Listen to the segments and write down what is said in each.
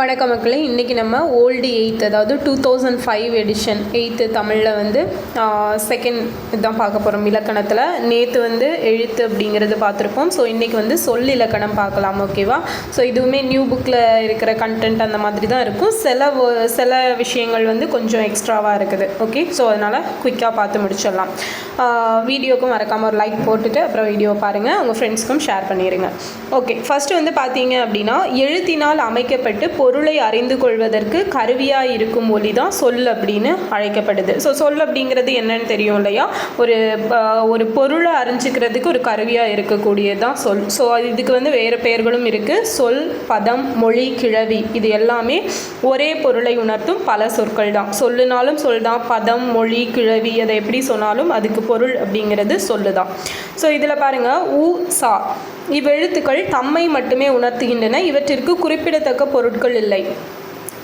வணக்க மக்களே இன்றைக்கி நம்ம ஓல்டு எயித் அதாவது two thousand five edition eight தமிழில் வந்து செகண்ட் இதுதான் பார்க்க போகிறோம் இலக்கணத்தில். நேற்று வந்து எழுத்து அப்படிங்கிறது பார்த்துருப்போம். ஸோ இன்றைக்கி வந்து சொல் இலக்கணம் பார்க்கலாம் ஓகேவா ஸோ இதுவுமே நியூ புக்கில் இருக்கிற கண்டென்ட் அந்த மாதிரி தான் இருக்கும். சில சில விஷயங்கள் வந்து கொஞ்சம் எக்ஸ்ட்ராவாக இருக்குது ஓகே ஸோ அதனால் குயிக்காக பார்த்து முடிச்சிடலாம். வீடியோக்கும் மறக்காமல் ஒரு லைக் போட்டுட்டு அப்புறம் வீடியோ பாருங்கள் உங்கள் ஃப்ரெண்ட்ஸ்க்கும் ஷேர் பண்ணிடுங்க ஓகே ஃபஸ்ட்டு வந்து பார்த்தீங்க அப்படின்னா எழுத்தினால் அமைக்கப்பட்டு பொருளை அறிந்து கொள்வதற்கு கருவியாக இருக்கும் மொழி தான் சொல் அப்படின்னு அழைக்கப்படுது. ஸோ சொல் அப்படிங்கிறது என்னன்னு தெரியும் இல்லையா? ஒரு ஒரு பொருளை அறிஞ்சிக்கிறதுக்கு ஒரு கருவியாக இருக்கக்கூடியது தான் சொல். ஸோ இதுக்கு வந்து வேறு பெயர்களும் இருக்குது சொல் பதம் மொழி கிழவி இது எல்லாமே ஒரே பொருளை உணர்த்தும் பல சொற்கள் தான் சொல்லுனாலும் சொல் தான் பதம் மொழி கிழவி அதை எப்படி சொன்னாலும் அதுக்கு பொருள் அப்படிங்கிறது சொல்லு தான் ஸோ இதில் பாருங்கள் ஊ சா. இவ்வெழுத்துக்கள் தம்மை மட்டுமே உணர்த்துகின்றன. இவற்றிற்கு குறிப்பிடத்தக்க பொருட்கள் இல்லை.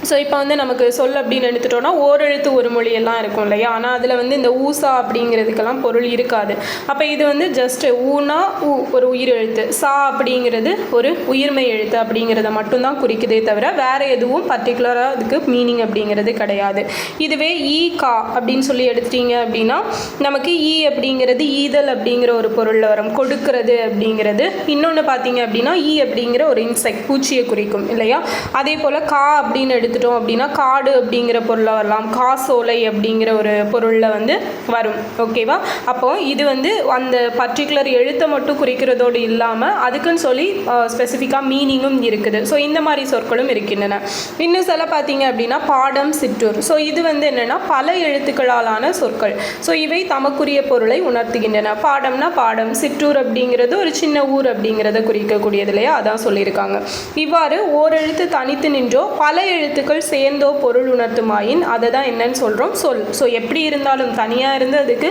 ஸோ இப்போ வந்து நமக்கு சொல் அப்படின்னு எடுத்துட்டோன்னா ஓரெழுத்து ஒரு மொழி எல்லாம் இருக்கும் இல்லையா? ஆனால் அதில் வந்து இந்த ஊசா அப்படிங்கிறதுக்கெல்லாம் பொருள் இருக்காது. அப்போ இது வந்து ஜஸ்ட் ஊனா ஊ ஒரு உயிர் எழுத்து சா அப்படிங்கிறது ஒரு உயிர்மை எழுத்து அப்படிங்கிறத மட்டும்தான் குறிக்குதே தவிர வேறு எதுவும் பர்டிகுலராக அதுக்கு மீனிங் அப்படிங்கிறது கிடையாது. இதுவே ஈ கா அப்படின்னு சொல்லி எடுத்துட்டீங்க அப்படின்னா நமக்கு ஈ அப்படிங்கிறது ஈதல் அப்படிங்கிற ஒரு பொருளில் வரும். கொடுக்கிறது அப்படிங்கிறது. இன்னொன்று பார்த்தீங்க அப்படின்னா ஈ அப்படிங்கிற ஒரு இன்செக்ட் பூச்சியை குறிக்கும் இல்லையா? அதே போல் கா அப்படின்னு எடுத்துட்டோம் அப்படின்னா காடு அப்படிங்கிற பொருளில் வரலாம். காசோலை அப்படிங்கிற ஒரு பொருளில் வந்து வரும். ஓகேவா அப்போ இது வந்து அந்த பர்டிகுலர் எழுத்தை மட்டும் குறிக்கிறதோடு இல்லாமல் அதுக்குன்னு சொல்லி ஸ்பெசிஃபிக்காக மீனிங்கும் இருக்குது. ஸோ இந்த மாதிரி சொற்களும் இருக்கின்றன. இன்னும் சில பார்த்தீங்க அப்படின்னா பாடம் சிற்றூர். ஸோ இது வந்து என்னென்னா பல எழுத்துக்களாலான சொற்கள். ஸோ இவை தமக்குரிய பொருளை உணர்த்துகின்றன. பாடம்னா பாடம் சிற்றூர் அப்படிங்கிறது ஒரு சின்ன ஊர் அப்படிங்கிறத குறிக்கக்கூடியது இல்லையா? அதான் சொல்லியிருக்காங்க. இவ்வாறு ஓரெழுத்து தனித்து நின்றோ பல எழுத்து எழுத்துக்கள் சேர்ந்தோ பொருள் உணர்த்துமாயின் அதை தான் என்னன்னு சொல்கிறோம் சொல். ஸோ எப்படி இருந்தாலும் தனியாக இருந்து அதுக்கு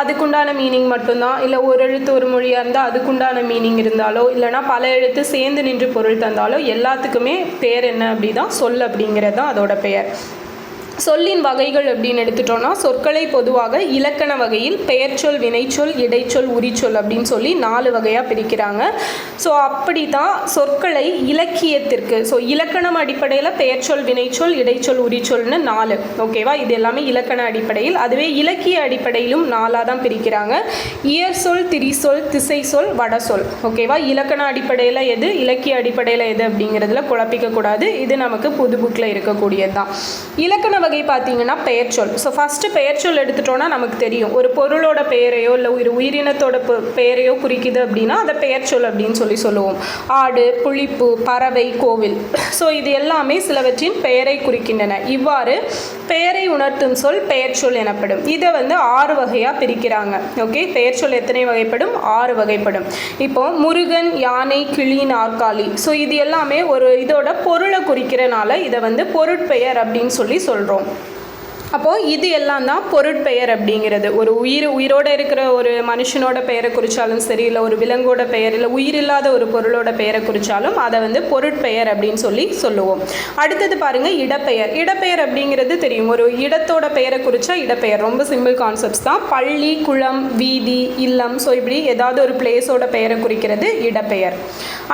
அதுக்குண்டான மீனிங் மட்டும்தான். இல்லை ஒரு எழுத்து ஒரு மொழியாக இருந்தால் அதுக்குண்டான மீனிங் இருந்தாலோ இல்லைனா பல எழுத்து சேர்ந்து நின்று பொருள் தந்தாலோ எல்லாத்துக்குமே பேர் என்ன அப்படி தான் சொல் அப்படிங்கிறது தான் அதோட பெயர். சொல்லின் வகைகள் அப்படின்னு எடுத்துட்டோம்னா சொற்களை பொதுவாக இலக்கண வகையில் பெயர்ச்சொல் வினைச்சொல் இடைச்சொல் உரிச்சொல் அப்படின்னு சொல்லி நாலு வகையாக பிரிக்கிறாங்க. ஸோ அப்படி தான் சொற்களை இலக்கியத்திற்கு ஸோ இலக்கணம் அடிப்படையில் பெயர்ச்சொல் வினைச்சொல் இடைச்சொல் உரிச்சொல்னு நாலு. ஓகேவா இது எல்லாமே இலக்கண அடிப்படையில் அதுவே இலக்கிய அடிப்படையிலும் நாலாக தான் பிரிக்கிறாங்க. இயர் சொல் திரிசொல் திசை சொல் வடசொல் ஓகேவா இலக்கண அடிப்படையில் எது? இலக்கிய அடிப்படையில் எது அப்படிங்கிறதுல குழப்பிக்கக்கூடாது இது நமக்கு புது புக்கில் இருக்கக்கூடியது தான் இலக்கண வகை பார்த்தீங்கன்னா பெயர்ச்சொல் ஸோ ஃபஸ்ட்டு பெயர்ச்சொல் எடுத்துட்டோன்னா நமக்கு தெரியும். ஒரு பொருளோட பெயரையோ இல்லை ஒரு உயிரினத்தோட பெயரையோ குறிக்குது அப்படின்னா அதை பெயர்ச்சொல் அப்படின்னு சொல்லி சொல்லுவோம். ஆடு புளிப்பு பறவை கோவில். ஸோ இது எல்லாமே சிலவற்றின் பெயரை குறிக்கின்றன. இவ்வாறு பெயரை உணர்த்தும் சொல் பெயர்ச்சொல் எனப்படும். இதை வந்து ஆறு வகையாக பிரிக்கிறாங்க. ஓகே பெயர்ச்சொல் எத்தனை வகைப்படும்? ஆறு வகைப்படும். இப்போ முருகன் யானை கிளி நாற்காலி. ஸோ இது எல்லாமே ஒரு இதோட பொருளை குறிக்கிறனால இதை வந்து பொருட்பெயர் அப்படின்னு சொல்லி சொல்கிறோம் Chao. அப்போது இது எல்லாம் தான் பொருட்பெயர் அப்படிங்கிறது. ஒரு உயிர் உயிரோடு இருக்கிற ஒரு மனுஷனோட பெயரை குறித்தாலும் சரி இல்லை ஒரு விலங்கோட பெயர் இல்லை உயிர் இல்லாத ஒரு பொருளோட பெயரை குறித்தாலும் அதை வந்து பொருட்பெயர் அப்படின்னு சொல்லி சொல்லுவோம். அடுத்தது பாருங்கள் இடப்பெயர். இடப்பெயர் அப்படிங்கிறது தெரியும். ஒரு இடத்தோட பெயரை குறித்தா இடப்பெயர். ரொம்ப சிம்பிள் கான்செப்ட்ஸ் தான். பள்ளி குளம் வீதி இல்லம். ஸோ இப்படி ஏதாவது ஒரு பிளேஸோட பெயரை குறிக்கிறது இடப்பெயர்.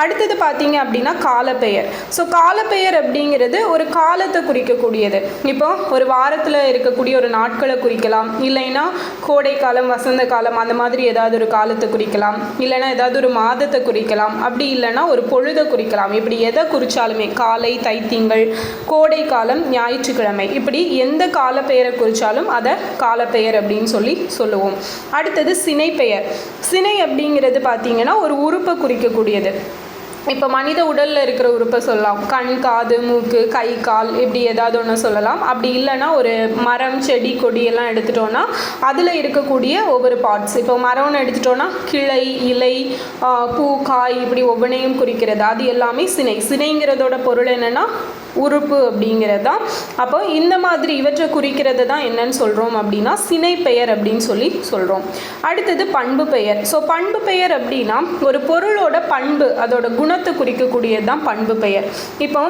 அடுத்தது பார்த்தீங்க அப்படின்னா காலப்பெயர். ஸோ காலப்பெயர் அப்படிங்கிறது ஒரு காலத்தை குறிக்கக்கூடியது. இப்போ ஒரு வாரத்தில் இருக்கக்கூடிய ஒரு நாட்களை குறிக்கலாம். இல்லைன்னா கோடை காலம் வசந்த காலம் அந்த மாதிரி ஏதாவது ஒரு காலத்தை குறிக்கலாம். இல்லைன்னா ஏதாவது ஒரு மாதத்தை குறிக்கலாம். அப்படி இல்லைன்னா ஒரு பொழுதை குறிக்கலாம். இப்படி எதை குறித்தாலுமே காலை தைத்திங்கள் கோடை காலம் ஞாயிற்றுக்கிழமை. இப்படி எந்த காலப்பெயரை குறித்தாலும் அதை காலப்பெயர் அப்படின்னு சொல்லி சொல்லுவோம். அடுத்தது சினை பெயர் சினை அப்படிங்கிறது பார்த்தீங்கன்னா ஒரு உறுப்பை குறிக்கக்கூடியது. இப்போ மனித உடலில் இருக்கிற உறுப்பை சொல்லலாம். கண் காது மூக்கு கை கால் இப்படி ஏதாவது ஒன்று சொல்லலாம். அப்படி இல்லைன்னா ஒரு மரம் செடி கொடி எல்லாம் எடுத்துட்டோன்னா அதில் இருக்கக்கூடிய ஒவ்வொரு பார்ட்ஸ் இப்போ மரம்னு எடுத்துட்டோன்னா கிளை இலை பூ காய் இப்படி ஒவ்வொன்றையும் குறிக்கிறது. அது எல்லாமே சினை. சினைங்கிறதோட பொருள் என்னென்னா உறுப்பு அப்படிங்கிறது தான் அப்போ இந்த மாதிரி இவற்றை குறிக்கிறது தான் என்னன்னு சொல்கிறோம் அப்படின்னா சினை பெயர் அப்படின்னு சொல்லி சொல்கிறோம் அடுத்தது பண்பு பெயர். ஸோ பண்பு பெயர் அப்படின்னா ஒரு பொருளோட பண்பு அதோட குணத்தை குறிக்கக்கூடியது தான் பண்பு பெயர். இப்போ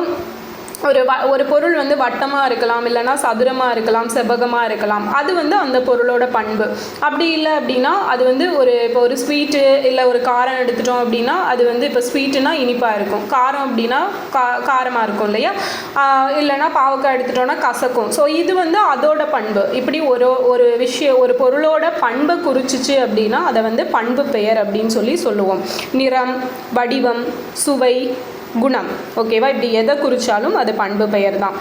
ஒரு வ ஒரு பொருள் வந்து வட்டமாக இருக்கலாம் இல்லைனா சதுரமாக இருக்கலாம் செவ்வகமாக இருக்கலாம். அது வந்து அந்த பொருளோட பண்பு. அப்படி இல்லை அப்படின்னா அது வந்து ஒரு இப்போ ஒரு ஸ்வீட்டு இல்லை ஒரு காரம் எடுத்துட்டோம் அப்படின்னா அது வந்து இப்போ ஸ்வீட்டுனா இனிப்பாக இருக்கும். காரம் அப்படின்னா கா காரமாக இருக்கும் இல்லையா? இல்லைன்னா பாவக்காய் எடுத்துட்டோம்னா கசக்கும். ஸோ இது வந்து அதோட பண்பு. இப்படி ஒரு ஒரு விஷயம் ஒரு பொருளோட பண்பை குறிச்சிச்சு அப்படின்னா அதை வந்து பண்பு பெயர் அப்படின்னு சொல்லி சொல்லுவோம். நிறம் வடிவம் சுவை குணம். ஓகேவா? இப்படி எதை குறித்தாலும் அது பண்பு பெயர் தான்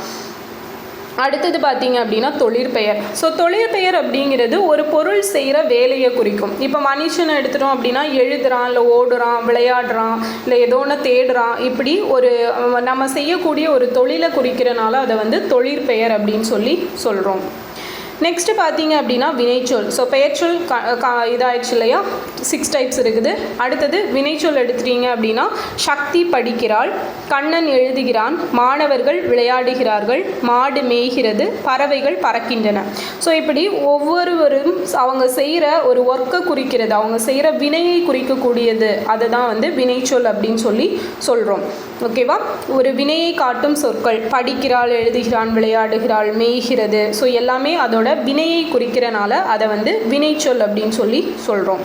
அடுத்தது பார்த்தீங்க அப்படின்னா தொழிற்பெயர் ஸோ தொழிற்பெயர் அப்படிங்கிறது ஒரு பொருள் செய்கிற வேலையை குறிக்கும். இப்போ மனுஷனை எடுத்துட்டோம் அப்படின்னா எழுதுறான் இல்லை ஓடுறான் விளையாடுறான் இல்லை ஏதோ ஒன்று தேடுறான். இப்படி ஒரு நம்ம செய்யக்கூடிய ஒரு தொழிலை குறிக்கிறனால அதை வந்து தொழிற்பெயர் அப்படின்னு சொல்லி சொல்கிறோம் நெக்ஸ்ட்டு பார்த்தீங்க அப்படின்னா வினைச்சொல் ஸோ பெயர்ச்சொல் க க இல்லையா? சிக்ஸ் டைப்ஸ் இருக்குது. அடுத்தது வினைச்சொல் எடுத்துட்டீங்க அப்படின்னா சக்தி படிக்கிறாள் கண்ணன் எழுதுகிறான் மாணவர்கள் விளையாடுகிறார்கள் மாடு மேய்கிறது பறவைகள் பறக்கின்றன. ஸோ இப்படி ஒவ்வொருவரும் அவங்க செய்கிற ஒரு ஒர்க்கை குறிக்கிறது. அவங்க செய்கிற வினையை குறிக்கக்கூடியது. அதை தான் வந்து வினைச்சொல் அப்படின்னு சொல்லி சொல்கிறோம் ஓகேவா ஒரு வினையை காட்டும் சொற்கள். படிக்கிறாள் எழுதுகிறான் விளையாடுகிறாள் மேய்கிறது. ஸோ எல்லாமே அதோட வினையை குறிக்கிறனால அதை வந்து வினைச்சொல் அப்படின்னு சொல்லி சொல்கிறோம்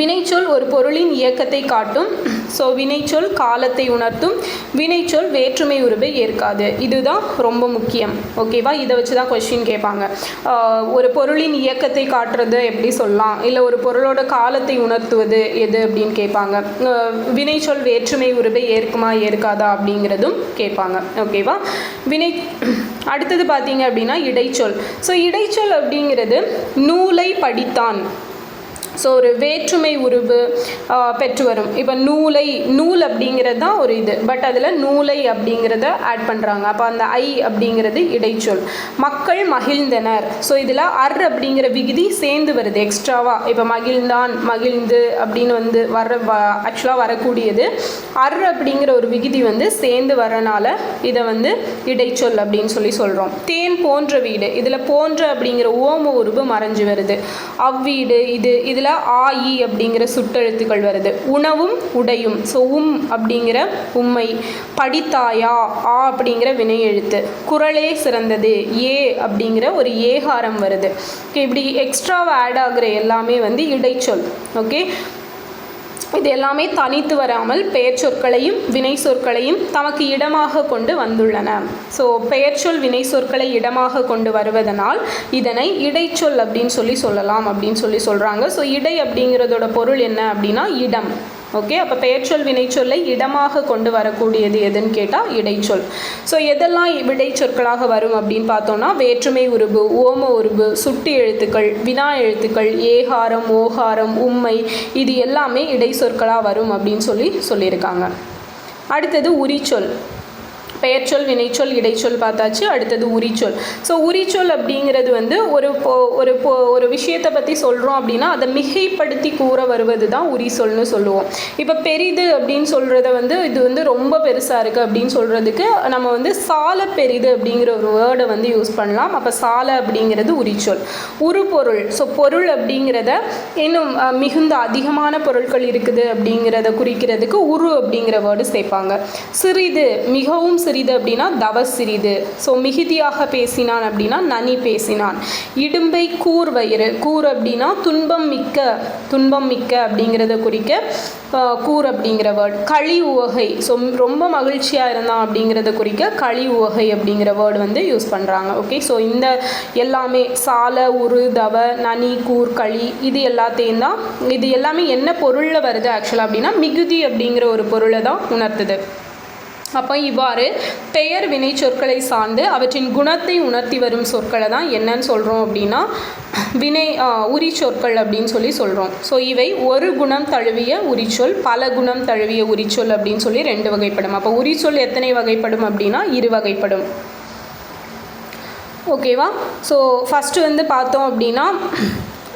வினைச்சொல் ஒரு பொருளின் இயக்கத்தை காட்டும். ஸோ வினைச்சொல் காலத்தை உணர்த்தும். வினைச்சொல் வேற்றுமை உருவை ஏற்காது. இதுதான் ரொம்ப முக்கியம். ஓகேவா இதை வச்சு தான் கொஷின் கேட்பாங்க ஒரு பொருளின் இயக்கத்தை காட்டுறது எப்படி சொல்லலாம்? இல்லை ஒரு பொருளோட காலத்தை உணர்த்துவது எது அப்படின்னு கேட்பாங்க. வினைச்சொல் வேற்றுமை உருவை ஏற்குமா ஏற்காதா அப்படிங்கிறதும் கேட்பாங்க. ஓகேவா வினை அடுத்தது பார்த்தீங்க அப்படின்னா இடைச்சொல். ஸோ இடைச்சொல் அப்படிங்கிறது நூலை படித்தான். ஸோ ஒரு வேற்றுமை உருவு பெற்று வரும். இப்போ நூலை நூல் அப்படிங்கிறது தான் ஒரு இது. பட் அதில் நூலை அப்படிங்கிறத ஆட் பண்ணுறாங்க அப்போ அந்த ஐ அப்படிங்கிறது இடைச்சொல். மக்கள் மகிழ்ந்தனர். ஸோ இதில் அர் அப்படிங்கிற விகுதி சேர்ந்து வருது. எக்ஸ்ட்ராவாக இப்போ மகிழ்ந்தான் மகிழ்ந்து அப்படின்னு வந்து வர ஆக்சுவலாக வரக்கூடியது. அர் அப்படிங்கிற ஒரு விகுதி வந்து சேர்ந்து வரனால இதை வந்து இடைச்சொல் அப்படின்னு சொல்லி சொல்கிறோம் தேன் போன்ற வீடு. இதில் போன்ற அப்படிங்கிற ஓம உருவு மறைஞ்சு வருது. அவ்வீடு இது இதில் ஆ இ அப்படிங்கிற சுட்டெழுத்துக்கள் வருது. உணவும் உடையும் ஸோ உம் அப்படிங்கிற உம்மை. படித்தாயா ஆ அப்படிங்கிற வினை எழுத்து குரலே சிறந்தது ஏ அப்படிங்கிற ஒரு ஏகாரம் வருது. ஓகே இப்படி எக்ஸ்ட்ராவாக ஆட் ஆகுற எல்லாமே வந்து இடைச்சொல். ஓகே இது எல்லாமே தனித்து வராமல் பெயர் சொற்களையும் வினை சொற்களையும் தமக்கு இடமாக கொண்டு வந்துள்ளன. ஸோ பெயர்ச்சொல் வினை சொற்களை இடமாக கொண்டு வருவதனால் இதனை இடைச்சொல் அப்படின்னு சொல்லி சொல்லலாம் அப்படின்னு சொல்லி சொல்கிறாங்க ஸோ இடை அப்படிங்கிறதோட பொருள் என்ன அப்படின்னா இடம். ஓகே? அப்போ பெயர்ச்சொல் வினைச்சொல்லை இடமாக கொண்டு வரக்கூடியது எதுன்னு கேட்டால் இடைச்சொல். ஸோ எதெல்லாம் விடைச்சொற்களாக வரும் அப்படின்னு பார்த்தோம்னா வேற்றுமை உருபு ஓம உருபு சுட்டி எழுத்துக்கள் வினா எழுத்துக்கள் ஏகாரம் ஓகாரம் உம்மை இது எல்லாமே இடைச்சொற்களாக வரும் அப்படின்னு சொல்லி சொல்லியிருக்காங்க. அடுத்தது உரிச்சொல். பெயர்ச்சொல் வினைச்சொல் இடைச்சொல் பார்த்தாச்சு. அடுத்தது உரிச்சொல். ஸோ உரிச்சொல் அப்படிங்கிறது வந்து ஒரு பொ- ஒரு ஒரு விஷயத்தை பற்றி சொல்கிறோம் அப்படின்னா அதை மிகைப்படுத்தி கூற வருவது தான் உரிச்சொல்னு சொல்லுவோம். இப்போ பெரிது அப்படின்னு சொல்கிறத வந்து இது வந்து ரொம்ப பெருசாக இருக்குது அப்படின்னு சொல்கிறதுக்கு நம்ம வந்து சால பெரிது அப்படிங்கிற ஒரு வேர்டை வந்து யூஸ் பண்ணலாம். அப்போ சால அப்படிங்கிறது உரிச்சொல். உருபொருள் ஸோ பொருள் அப்படிங்கிறத இன்னும் மிகுந்த அதிகமான பொருட்கள் இருக்குது அப்படிங்கிறத குறிக்கிறதுக்கு உரு அப்படிங்கிற வேர்டு சேர்ப்பாங்க. சிறிது மிகவும் சிறு சிறிது அப்படின்னா தவ சிறிது. ஸோ மிகுதியாக பேசினான் அப்படின்னா நனி பேசினான். இடும்பை கூர் வயிறு. கூர் அப்படின்னா துன்பம் மிக்க துன்பம் மிக்க அப்படிங்கிறத குறிக்க கூர் அப்படிங்கிற வேர்ட் களி உவகை. ஸோ ரொம்ப மகிழ்ச்சியாக இருந்தான் அப்படிங்கிறத குறிக்க களி உவகை அப்படிங்கிற வேர்டு வந்து யூஸ் பண்ணுறாங்க ஓகே ஸோ இந்த எல்லாமே சால உரு தவ நனி கூர் களி இது எல்லாத்தையும் தான் இது எல்லாமே என்ன பொருளில் வருது ஆக்சுவலாக அப்படின்னா மிகுதி அப்படிங்கிற ஒரு பொருளை தான் உணர்த்துது. அப்போ இவ்வாறு பெயர் வினை சொற்களை சார்ந்து அவற்றின் குணத்தை உணர்த்தி வரும் சொற்களை தான் என்னன்னு சொல்கிறோம் அப்படின்னா வினை உரி சொற்கள் அப்படின்னு சொல்லி சொல்கிறோம் ஸோ இவை ஒரு குணம் தழுவிய உரிச்சொல் பல குணம் தழுவிய உரிச்சொல் அப்படின்னு சொல்லி ரெண்டு வகைப்படும். அப்போ உரிச்சொல் எத்தனை வகைப்படும் அப்படின்னா இரு வகைப்படும். ஓகேவா ஸோ ஃபஸ்ட்டு வந்து பார்த்தோம் அப்படின்னா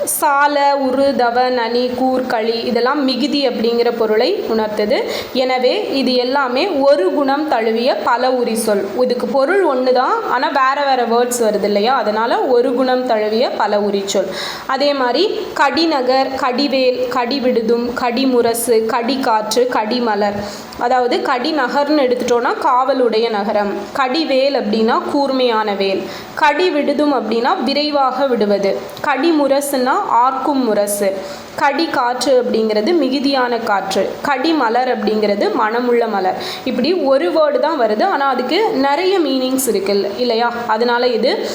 சால உரு தவ நனி கூர் களி இதெல்லாம் மிகுதி அப்படிங்கிற பொருளை உணர்த்தது. எனவே இது எல்லாமே ஒரு குணம் தழுவிய பல உரி சொல் இதுக்கு பொருள் ஒன்று தான் ஆனால் வேறு வேறு வேர்ட்ஸ் வருது இல்லையா? அதனால் ஒரு குணம் தழுவிய பல உரி சொல் அதே மாதிரி கடிநகர் கடிவேல் கடிவிடுதும் கடிமுரசு கடிகாற்று கடிமலர். அதாவது கடிநகர்னு எடுத்துட்டோன்னா காவலுடைய நகரம். கடிவேல் அப்படின்னா கூர்மையான வேல். கடி விடுதும் அப்படின்னா விரைவாக விடுவது. கடிமுரசுன்னு ஆர்க்கும் முரசு. கடி காற்று அப்படிங்கிறது மிகுதியான காற்று. கடி மலர் அப்படிங்கிறது மனமுள்ள மலர். இப்படி ஒரு வேர்டு தான் வருது. ஆனால் அதுக்கு நிறைய மீனிங்ஸ் இருக்கு. இல்லையா? அதனால இது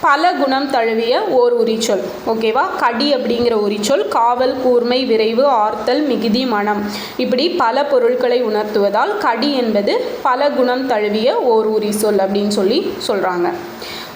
பல குணம் தழுவிய ஓர் உரிச்சொல். ஓகேவா கடி அப்படிங்கிற உரிச்சொல் காவல் கூர்மை விரைவு ஆர்த்தல் மிகுதி மனம். இப்படி பல பொருட்களை உணர்த்துவதால் கடி என்பது பல குணம் தழுவிய ஓர் உரிச்சொல் அப்படின்னு சொல்லி சொல்கிறாங்க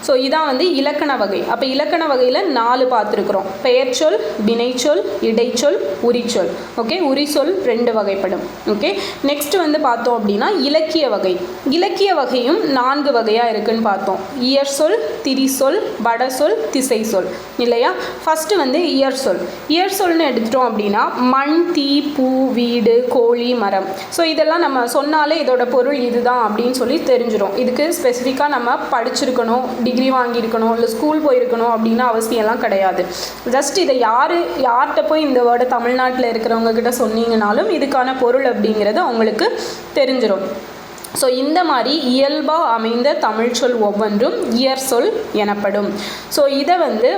ஸோ இதான் வந்து இலக்கண வகை. அப்போ இலக்கண வகையில் நாலு பார்த்துருக்குறோம். பெயர்ச்சொல் வினைச்சொல் இடைச்சொல் உரிச்சொல் ஓகே உரிச்சொல் ரெண்டு வகைப்படும். ஓகே நெக்ஸ்ட் வந்து பார்த்தோம் அப்படின்னா இலக்கிய வகை. இலக்கிய வகையும் நான்கு வகையாக இருக்குன்னு பார்த்தோம். இயற் சொல் திரிசொல் வடசொல் திசை சொல். இல்லையா? ஃபஸ்ட்டு வந்து இயற் சொல். இயற் சொல்னு எடுத்துட்டோம் அப்படின்னா மண் தீ பூ வீடு கோழி மரம். ஸோ இதெல்லாம் நம்ம சொன்னாலே இதோட பொருள் இதுதான் அப்படின்னு சொல்லி தெரிஞ்சிடும் இதுக்கு ஸ்பெசிஃபிக்காக நம்ம படிச்சிருக்கணும் டிகிரி வாங்கியிருக்கணும் இல்லை ஸ்கூல் போயிருக்கணும் அப்படின்னு அவசியம்லாம் கிடையாது. ஜஸ்ட் இதை யார் யார்கிட்ட போய் இந்த வேர்டை தமிழ்நாட்டில் இருக்கிறவங்க கிட்ட சொன்னீங்கனாலும் இதுக்கான பொருள் அப்படிங்கிறது அவங்களுக்கு தெரிஞ்சிடும் ஸோ இந்த மாதிரி இயல்பாக அமைந்த தமிழ்ச்சொல் ஒவ்வொன்றும் இயற் சொல் எனப்படும். ஸோ இதை வந்து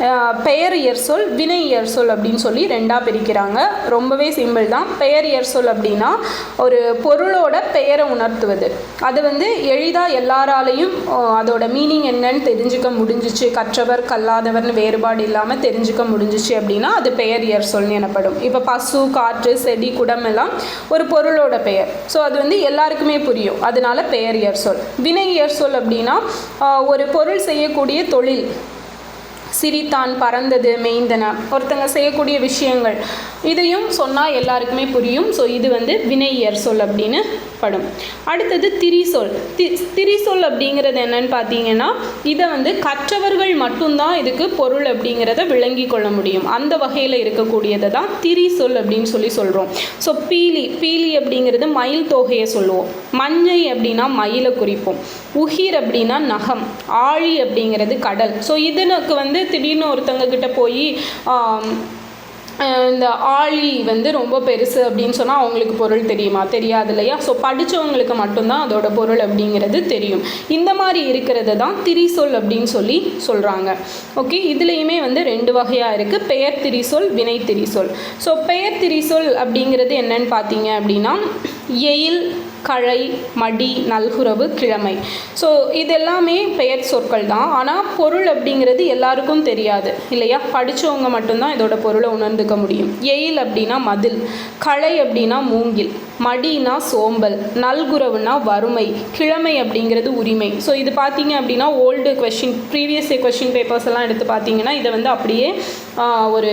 பெயர் இயற் சொல் வினை இயற் சொல் அப்படின்னு சொல்லி ரெண்டாக பிரிக்கிறாங்க. ரொம்பவே சிம்பிள் தான். பெயர் இயற் சொல் அப்படின்னா ஒரு பொருளோட பெயரை உணர்த்துவது. அது வந்து எளிதாக எல்லாராலையும் அதோட மீனிங் என்னன்னு தெரிஞ்சுக்க முடிஞ்சிச்சு. கற்றவர் கல்லாதவர்னு வேறுபாடு இல்லாமல் தெரிஞ்சுக்க முடிஞ்சிச்சு அப்படின்னா அது பெயர் இயற் சொல் எனப்படும். இப்போ பசு காற்று செடி குடம் எல்லாம் ஒரு பொருளோட பெயர். ஸோ அது வந்து எல்லாருக்குமே புரியும். அதனால பெயர் இயற் சொல். வினை இயற் சொல் அப்படின்னா ஒரு பொருள் செய்யக்கூடிய தொழில். சிரித்தான் பறந்தது மெய்ந்தன. ஒருத்தங்க செய்யக்கூடிய விஷயங்கள். இதையும் சொன்னால் எல்லாருக்குமே புரியும். ஸோ இது வந்து வினையர் சொல் அப்படின்னு படும் அடுத்தது திரிசொல். தி திரிசொல் அப்படிங்கிறது என்னன்னு பார்த்தீங்கன்னா இதை வந்து கற்றவர்கள் மட்டும்தான் இதுக்கு பொருள் அப்படிங்கிறத விளங்கி கொள்ள முடியும். அந்த வகையில் இருக்கக்கூடியதை தான் திரிசொல் அப்படின்னு சொல்லி சொல்கிறோம் ஸோ பீலி பீலி அப்படிங்கிறது மயில் தொகையை சொல்லுவோம். மஞ்சை அப்படின்னா மயிலை குறிப்போம். உகிர் அப்படின்னா நகம். ஆழி அப்படிங்கிறது கடல். ஸோ இதனுக்கு வந்து திடீர்னு ஒருத்தங்க கிட்ட போய் இந்த ஆழி வந்து ரொம்ப பெருசு அப்படின்னு சொன்னால் அவங்களுக்கு பொருள் தெரியுமா? தெரியாது இல்லையா? ஸோ படித்தவங்களுக்கு மட்டும்தான் அதோட பொருள் அப்படிங்கிறது தெரியும். இந்த மாதிரி இருக்கிறது தான் திரிசொல் அப்படின்னு சொல்லி சொல்கிறாங்க ஓகே இதுலேயுமே வந்து ரெண்டு வகையாக இருக்குது பெயர் திரிசொல் வினை திரிசொல். ஸோ பெயர் திரிசொல் அப்படிங்கிறது என்னன்னு பார்த்தீங்க அப்படின்னா எயில் கழை மடி நல்குறவு கிழமை. ஸோ இது எல்லாமே பெயர் சொற்கள் தான். ஆனால் பொருள் அப்படிங்கிறது எல்லாருக்கும் தெரியாது இல்லையா? படித்தவங்க மட்டும்தான் இதோட பொருளை உணர்ந்துக்க முடியும். எயில் அப்படின்னா மதில் களை அப்படின்னா மூங்கில் மடினா சோம்பல் நல்குறவுனா வறுமை கிழமை அப்படிங்கிறது உரிமை. ஸோ இது பார்த்தீங்க அப்படின்னா old question previous question papers எல்லாம் எடுத்து பார்த்தீங்கன்னா இதை வந்து அப்படியே ஒரு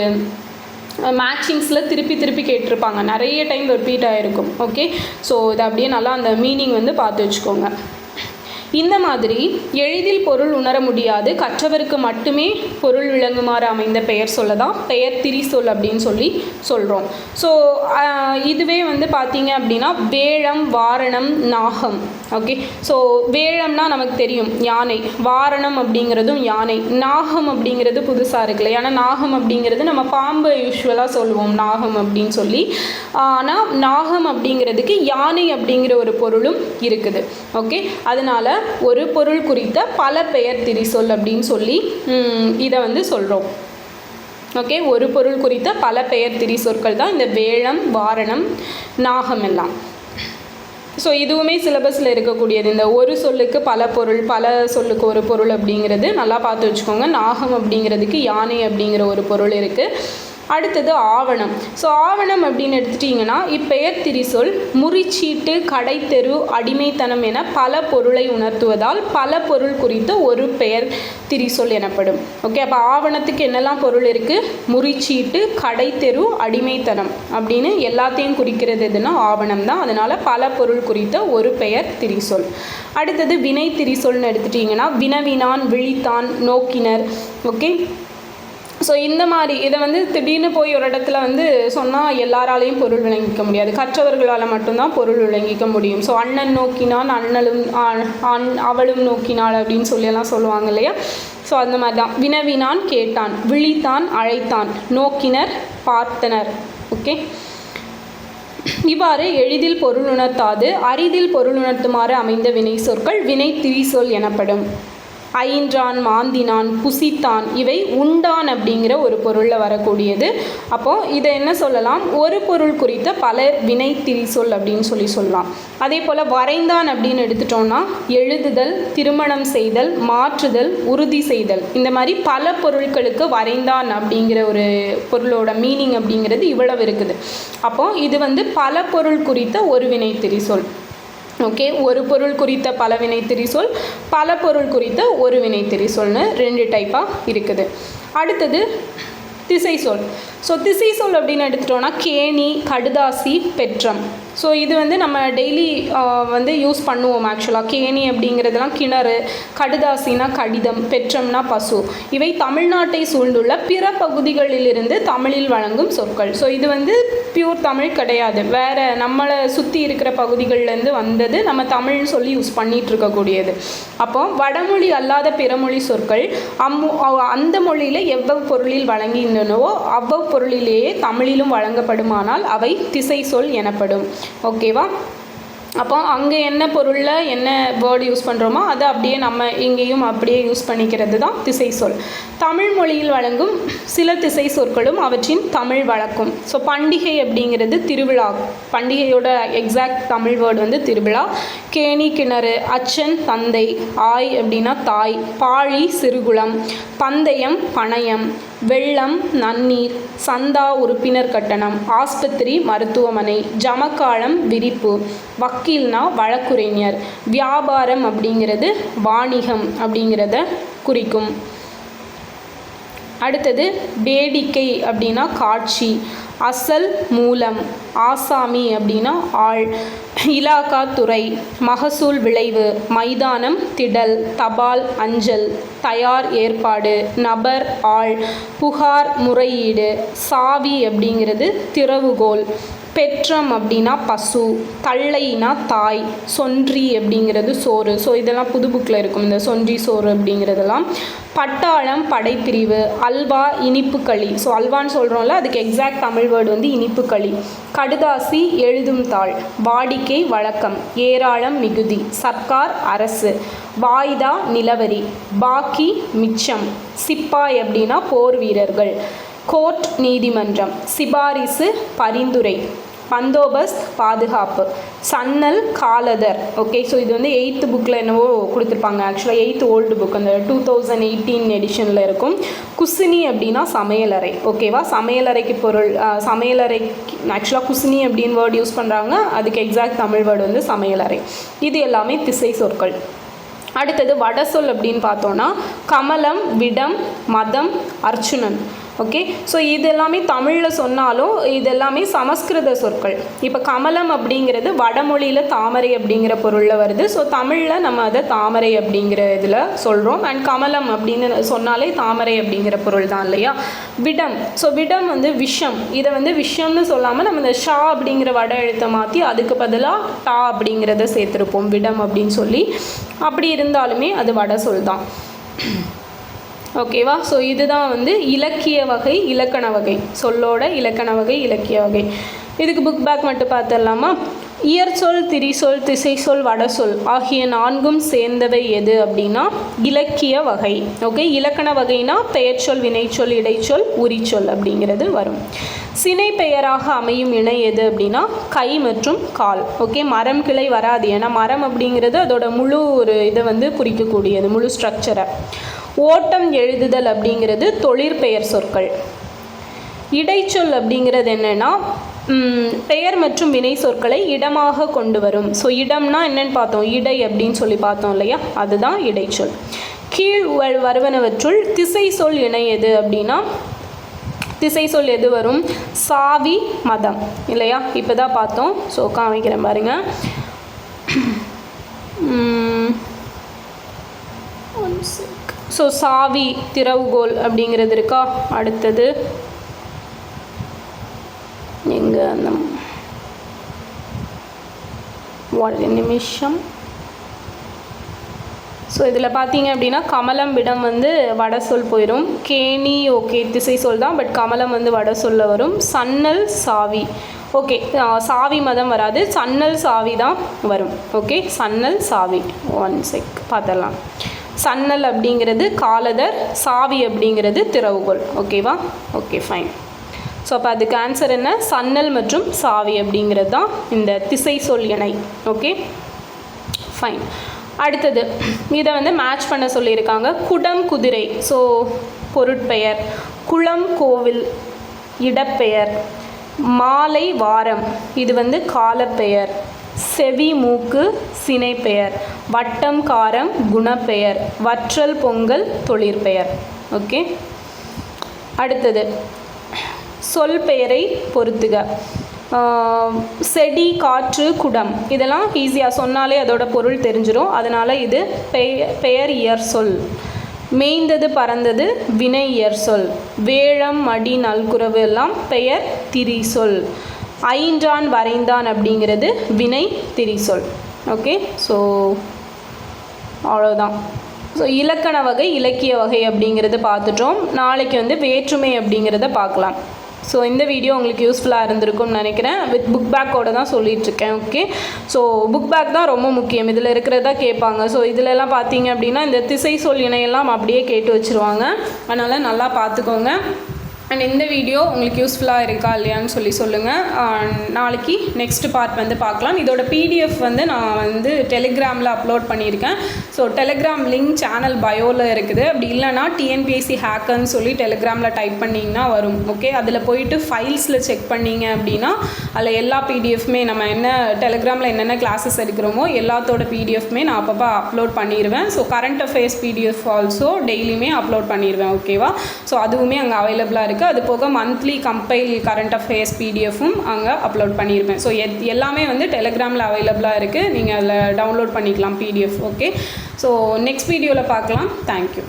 மேட்சிங்ஸில் திருப்பி திருப்பி கேட்டிருப்பாங்க. நிறைய டைம் ரிப்பீட் ஆகிருக்கும் ஓகே ஸோ இதை அப்படியே நல்லா அந்த மீனிங் வந்து பார்த்து வச்சுக்கோங்க. இந்த மாதிரி எளிதில் பொருள் உணர முடியாது. கற்றவருக்கு மட்டுமே பொருள் விளங்குமாறு அமைந்த பெயர் சொல்ல தான் பெயர் திரி சொல் அப்படின்னு சொல்லி சொல்கிறோம் ஸோ இதுவே வந்து பார்த்தீங்க அப்படின்னா வேழம் வாரணம் நாகம். ஓகே ஸோ வேழம்னா நமக்கு தெரியும். யானை. வாரணம் அப்படிங்கிறதும் யானை. நாகம் அப்படிங்கிறது புதுசாக இருக்குல்ல. ஏன்னா நாகம் அப்படிங்கிறது நம்ம பாம்பு யூஸ்வலாக சொல்லுவோம். நாகம் அப்படின்னு சொல்லி. ஆனால் நாகம் அப்படிங்கிறதுக்கு யானை அப்படிங்கிற ஒரு பொருளும் இருக்குது. ஓகே அதனால் ஒரு பொருள் குறித்த பல பெயர் திரிசொல் அப்படின்னு சொல்லி இதை வந்து சொல்கிறோம் ஓகே ஒரு பொருள் குறித்த பல பெயர் திரி சொற்கள் தான் இந்த வேளம் வாரணம் நாகம் எல்லாம். ஸோ இதுவுமே சிலபஸில் இருக்கக்கூடியது. இந்த ஒரு சொல்லுக்கு பல பொருள் பல சொல்லுக்கு ஒரு பொருள் அப்படிங்கிறது நல்லா பார்த்து வச்சுக்கோங்க. நாகம் அப்படிங்கிறதுக்கு யானை அப்படிங்கிற ஒரு பொருள் இருக்குது அடுத்தது ஆவணம். ஸோ ஆவணம் அப்படின்னு எடுத்துட்டிங்கன்னா இப்பெயர் திரிசொல் முறிச்சீட்டு கடைத்தெரு அடிமைத்தனம் என பல பொருளை உணர்த்துவதால் பல பொருள் குறித்த ஒரு பெயர் திரிசொல் எனப்படும். ஓகே அப்போ ஆவணத்துக்கு என்னெல்லாம் பொருள் இருக்குது முறிச்சீட்டு கடைத்தெரு அடிமைத்தனம் அப்படின்னு எல்லாத்தையும் குறிக்கிறது எதுனா ஆவணம் தான். அதனால் பல பொருள் குறித்த ஒரு பெயர் திரிசொல். அடுத்தது வினை திரிசொல்னு எடுத்துட்டிங்கன்னா வினவினான் விழித்தான் நோக்கினர். ஓகே ஸோ இந்த மாதிரி இதை வந்து திடீர்னு போய் ஒரு இடத்துல வந்து சொன்னால் எல்லாராலையும் பொருள் விளங்கிக்க முடியாது. கற்றவர்களால் மட்டும்தான் பொருள் விளங்கிக்க முடியும். ஸோ அண்ணன் நோக்கினான் அண்ணலும் அண் அவளும் நோக்கினாள் அப்படின்னு சொல்லி எல்லாம் சொல்லுவாங்க இல்லையா? ஸோ அந்த மாதிரி தான் வினவினான் கேட்டான். விழித்தான் அழைத்தான். நோக்கினர் பார்த்தனர். ஓகே இவ்வாறு எளிதில் பொருள் உணர்த்தாது அரிதில் பொருள் உணர்த்துமாறு அமைந்த வினை சொற்கள் வினை திரிசொல் எனப்படும். ஐன்றான் மாந்தினான் புசித்தான். இவை உண்டான் அப்படிங்கிற ஒரு பொருளில் வரக்கூடியது. அப்போது இதை என்ன சொல்லலாம்? ஒரு பொருள் குறித்த பல வினை திரிசொல் அப்படின்னு சொல்லி சொல்லலாம். அதே போல் வரைந்தான் அப்படின்னு எடுத்துட்டோம்னா எழுதுதல் திருமணம் செய்தல் மாற்றுதல் உறுதி செய்தல். இந்த மாதிரி பல பொருட்களுக்கு வரைந்தான் அப்படிங்கிற ஒரு பொருளோட மீனிங் அப்படிங்கிறது இவ்வளவு இருக்குது. அப்போ இது வந்து பல பொருள் குறித்த ஒரு வினை திரிசொல் ஓகே ஒரு பொருள் குறித்த பல வினை பல பொருள் குறித்த ஒரு வினை ரெண்டு டைப்பாக இருக்குது. அடுத்தது திசை சொல். ஸோ திசை சொல் அப்படின்னு எடுத்துட்டோம்னா கேணி கடுதாசி பெற்றம். ஸோ இது வந்து நம்ம டெய்லி வந்து யூஸ் பண்ணுவோம் ஆக்சுவலாக கேணி அப்படிங்கிறதுலாம் கிணறு கடுதாசினா கடிதம் பெற்றம்னா பசு. இவை தமிழ்நாட்டை சூழ்ந்துள்ள பிற பகுதிகளிலிருந்து தமிழில் வழங்கும் சொற்கள். ஸோ இது வந்து பியூர் தமிழ் கிடையாது. வேறு நம்மளை சுற்றி இருக்கிற பகுதிகள்லேருந்து வந்தது நம்ம தமிழ்னு சொல்லி யூஸ் பண்ணிகிட்டு இருக்கக்கூடியது. அப்போ வடமொழி அல்லாத பிறமொழி சொற்கள் அம்மு அந்த மொழியில் எவ்வளவு பொருளில் வழங்கினவோ அவ்வளவு பொருளிலேயே தமிழிலும் வழங்கப்படுமானால் அவை திசை சொல் எனப்படும். ஓகேவா அப்போ அங்கே என்ன பொருளில் என்ன வேர்டு யூஸ் பண்ணுறோமோ அதை அப்படியே நம்ம இங்கேயும் அப்படியே யூஸ் பண்ணிக்கிறது தான் திசை சொல். தமிழ் மொழியில் வழங்கும் சில திசை சொற்களும் அவற்றின் தமிழ் வழக்கும். ஸோ பண்டிகை அப்படிங்கிறது திருவிழா. பண்டிகையோட எக்ஸாக்ட் தமிழ் வேர்டு வந்து திருவிழா. கேணி கிணறு அச்சன் தந்தை ஆய் அப்படின்னா தாய். பாழி சிறுகுளம். பந்தயம் பணயம். வெள்ளம் நன்னீர் சந்தா உறுப்பினர் கட்டணம் ஆஸ்பத்திரி மருத்துவமனை ஜமக்காலம் விரிப்பு வக்கீல்னா வழக்குரைஞர் வியாபாரம் அப்படிங்கிறது வாணிகம் அப்படிங்கிறத குறிக்கும். அடுத்தது வேடிக்கை அப்படின்னா காட்சி. அசல் மூலம் ஆசாமி அப்படின்னா ஆள். இலாக்கா துறை மகசூல் விளைவு மைதானம் திடல் தபால் அஞ்சல் தயார் ஏற்பாடு நபர் ஆள். புகார் முறையீடு சாவி அப்படிங்கிறது திறவுகோல். பெற்றம் அப்படின்னா பசு தள்ளைனா தாய் சொன்றி அப்படிங்கிறது சோறு. ஸோ இதெல்லாம் புது புக்கில் இருக்கும். இந்த சொன்றி சோறு அப்படிங்கிறதெல்லாம். பட்டாளம் படைப்பிரிவு அல்வா இனிப்பு களி. ஸோ அல்வான்னு சொல்கிறோம்ல அதுக்கு எக்ஸாக்ட் தமிழ் வேர்டு வந்து இனிப்பு களி. கடுதாசி எழுதும் தாள். வாடிக்கை வழக்கம். ஏராளம் மிகுதி. சர்க்கார் அரசு. வாய்தா நிலவரி. பாக்கி மிச்சம். சிப்பாய் அப்படின்னா போர் வீரர்கள். கோர்ட் நீதிமன்றம். சிபாரிசு பரிந்துரை. பந்தோபஸ்த் பாதுகாப்பு. சன்னல் காலதர். ஓகே ஸோ இது வந்து எயித்து புக்கில் என்னவோ கொடுத்துருப்பாங்க. ஆக்சுவலாக எயித்து ஓல்டு புக் அந்த டூ தௌசண்ட் எயிட்டீன் எடிஷனில் இருக்கும். குசினி அப்படின்னா சமையலறை. ஓகேவா சமையலறைக்கு பொருள் சமையலறை ஆக்சுவலாக குசினி அப்படின்னு வேர்டு யூஸ் பண்ணுறாங்க அதுக்கு எக்ஸாக்ட் தமிழ் வேர்டு வந்து சமையலறை. இது எல்லாமே திசை சொற்கள். அடுத்தது வடசொல் அப்படின்னு பார்த்தோன்னா கமலம் விடம் மதம் அர்ச்சுனன். ஓகே ஸோ இது எல்லாமே தமிழில் சொன்னாலும் இது எல்லாமே சமஸ்கிருத சொற்கள். இப்போ கமலம் அப்படிங்கிறது வடமொழியில் தாமரை அப்படிங்கிற பொருளில் வருது. ஸோ தமிழில் நம்ம அதை தாமரை அப்படிங்கிற இதில் சொல்கிறோம் அண்ட் கமலம் அப்படின்னு சொன்னாலே தாமரை அப்படிங்கிற பொருள் தான் இல்லையா? விடம். ஸோ விடம் வந்து விஷம். இதை வந்து விஷம்னு சொல்லாமல் நம்ம இந்த ஷா அப்படிங்கிற வட எழுத்தை மாற்றி அதுக்கு பதிலாக டா அப்படிங்கிறத சேர்த்துருப்போம். விடம் அப்படின்னு சொல்லி. அப்படி இருந்தாலுமே அது வட சொல் தான். ஓகேவா? ஸோ இதுதான் வந்து இலக்கிய வகை இலக்கண வகை. சொல்லோட இலக்கண வகை இலக்கிய வகை. இதுக்கு புக் பேக் மட்டும் பார்த்துடலாமா இயற்சொல் திரிசொல் திசைசொல் வடசொல் ஆகிய நான்கும் சேர்ந்தவை எது அப்படின்னா இலக்கிய வகை. ஓகே? இலக்கண வகைனா பெயர்ச்சொல் வினைச்சொல் இடைச்சொல் உரிச்சொல் அப்படிங்கிறது வரும். சினை பெயராக அமையும் இணை எது அப்படின்னா கை மற்றும் கால். ஓகே? மரம் கிளை வராது. ஏன்னா மரம் அப்படிங்கிறது அதோட முழு ஒரு இதை வந்து குறிக்கக்கூடியது முழு ஸ்ட்ரக்சரை ஓட்டம் எழுதுதல் அப்படிங்கிறது தொழிற்பெயர் சொற்கள். இடைச்சொல் அப்படிங்கிறது என்னென்னா பெயர் மற்றும் வினை சொற்களை இடமாக கொண்டு வரும். ஸோ இடம்னா என்னன்னு பார்த்தோம். இடை அப்படின்னு சொல்லி பார்த்தோம் இல்லையா? அதுதான் இடைச்சொல். கீழ் வ- வருவனவற்றுள் திசை சொல் இணை எது அப்படின்னா திசை சொல் எது வரும்? சாவி மதம். இல்லையா? இப்போ தான் பார்த்தோம். ஸோ காமிக்கிறேன் பாருங்க. ஸோ சாவி திறவுகோல் அப்படிங்கிறது இருக்கா? அடுத்தது எங்கே அந்த ஒரு நிமிஷம். ஸோ இதில் பார்த்தீங்க அப்படின்னா கமலம் விடம் வந்து வட சொல் போயிடும் கேணி ஓகே திசை சொல் தான் பட் கமலம் வந்து வட சொல்ல வரும். சன்னல் சாவி. ஓகே சாவி மதம் வராது. சன்னல் சாவி தான் வரும். ஓகே சன்னல் சாவி. ஒன் செக் பார்த்தலாம் சன்னல் அப்படிங்கிறது காலதர் சாவி அப்படிங்கிறது திறவுகோல் ஓகேவா ஓகே ஃபைன் ஸோ அப்போ அதுக்கு ஆன்சர் என்ன? சன்னல் மற்றும் சாவி அப்படிங்கிறது தான் இந்த திசை சொல் இணை ஓகே ஃபைன் அடுத்தது இதை வந்து மேட்ச் பண்ண சொல்லியிருக்காங்க. குடம் குதிரை. ஸோ பொருட்பெயர். குளம் கோவில் இடப்பெயர். மாலை வாரம். இது வந்து காலப்பெயர். செவி மூக்கு சினைப்பெயர் வட்டம் காரம் குணப்பெயர் வற்றல் பொங்கல் தொழிற்பெயர். ஓகே? அடுத்தது சொல் பெயரை பொறுத்துக. செடி காற்று குடம் இதெல்லாம் ஈஸியாக சொன்னாலே அதோட பொருள் தெரிஞ்சிடும் அதனால் இது பெயர் இயர் சொல். மேய்ந்தது பறந்தது வினை இயர் சொல். வேழம் மடி நல்குறவு எல்லாம் பெயர் திரி சொல். ஐன்றான் வரைந்தான் அப்படிங்கிறது வினை திரிசொல். ஓகே ஸோ அவ்வளோதான் ஸோ இலக்கண வகை இலக்கிய வகை அப்படிங்கிறத பார்த்துட்டோம். நாளைக்கு வந்து வேற்றுமை அப்படிங்கிறத பார்க்கலாம். ஸோ இந்த வீடியோ உங்களுக்கு யூஸ்ஃபுல்லாக இருந்திருக்கும்னு நினைக்கிறேன். வித் புக் பேக்கோட தான் சொல்லிகிட்ருக்கேன் ஓகே ஸோ புக் பேக் தான் ரொம்ப முக்கியம். இதில் இருக்கிறதா கேட்பாங்க. ஸோ இதிலெல்லாம் பார்த்தீங்க அப்படின்னா இந்த திசை சொல் இணையெல்லாம் அப்படியே கேட்டு வச்சுருவாங்க. அதனால் நல்லா பார்த்துக்கோங்க. அண்ட் இந்த வீடியோ உங்களுக்கு யூஸ்ஃபுல்லாக இருக்கா இல்லையான்னு சொல்லி சொல்லுங்கள் நாளைக்கு நெக்ஸ்ட் பார்ட் வந்து பார்க்கலாம். இதோட பிடிஎஃப் வந்து நான் வந்து டெலிகிராமில் அப்லோட் பண்ணியிருக்கேன். ஸோ டெலிகிராம் லிங்க் சேனல் பயோவில் இருக்குது. அப்படி இல்லைனா டிஎன்பிஎஸ்சி ஹேக்கர்னு சொல்லி டெலிகிராமில் டைப் பண்ணிங்கன்னா வரும். ஓகே அதில் போயிட்டு ஃபைல்ஸில் செக் பண்ணீங்க அப்படின்னா அதில் எல்லா பிடிஎஃப்மே நம்ம என்ன டெலிகிராமில் என்னென்ன கிளாஸஸ் எடுக்கிறோமோ எல்லாத்தோட பிடிஎஃப்மே நான் அப்பப்போ அப்லோட் பண்ணிடுவேன் so current affairs PDF also டெய்லியுமே அப்லோட் பண்ணிடுவேன் ஓகேவா ஸோ அதுவுமே அங்கே அவைலபிளாக இருக்குது அது போக மந்த்லி கம்பைல் கரண்ட் அஃபேர்ஸ் பிடிஎஃப்பும் அங்கே அப்லோட் பண்ணியிருப்பேன் ஸோ எத் எல்லாமே வந்து டெலிகிராமில் அவைலபிளாக இருக்குது நீங்கள் அதில் டவுன்லோட் பண்ணிக்கலாம் பிடிஎஃப் ஓகே ஸோ நெக்ஸ்ட் வீடியோவில் பார்க்கலாம். தேங்க்யூ